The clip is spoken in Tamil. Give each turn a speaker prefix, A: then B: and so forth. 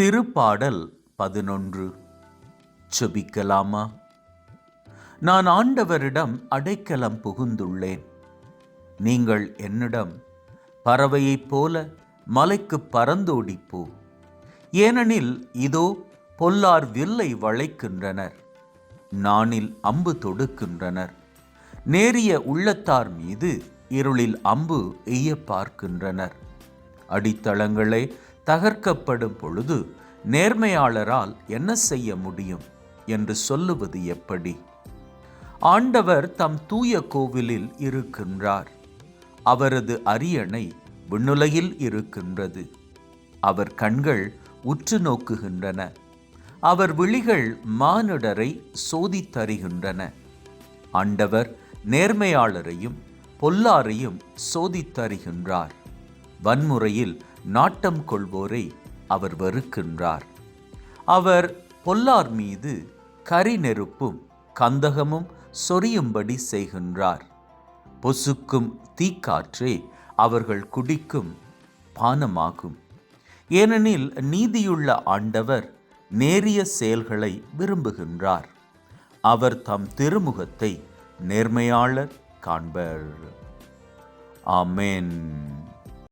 A: திருப்பாடல் பதினொன்று. செபிக்கலாமா? நான் ஆண்டவரிடம் அடைக்கலம் புகுந்துள்ளேன். நீங்கள் என்னிடம் பறவையைப் போல மலைக்கு பறந்தோடிப்போ? ஏனெனில் இதோ பொல்லார் வில்லை வளைக்கின்றனர். நானில் அம்பு தொடுக்கின்றனர். நேரிய உள்ளத்தார் மீது இருளில் அம்பு எய்ய பார்க்கின்றனர். அடித்தளங்களே தகர்க்கப்படும் பொழுது நேர்மையாளரால் என்ன செய்ய முடியும்? என்று சொல்லுவது எப்படி? ஆண்டவர் தம் தூய கோவிலில் இருக்கின்றார். அவரது அரியணை விண்ணுலகில் இருக்கின்றது. அவர் கண்கள் உற்று நோக்குகின்றன. அவர் விழிகள் மானிடரை சோதித்தறிகின்றன. ஆண்டவர் நேர்மையாளரையும் பொல்லாரையும் சோதித்தறிகின்றார். வன்முறையில் நாட்டம் கொள்வோரை அவர் வெறுக்கின்றார். அவர் பொல்லார் மீது கரி நெருப்பும் கந்தகமும் சொரியும்படி செய்கின்றார். பொசுக்கும் தீக்காற்றே அவர்கள் குடிக்கும் பானமாகும். ஏனெனில் நீதியுள்ள ஆண்டவர் நேரிய செயல்களை விரும்புகின்றார். அவர் தம் திருமுகத்தை நேர்மையாளர் காண்பர். ஆமென்.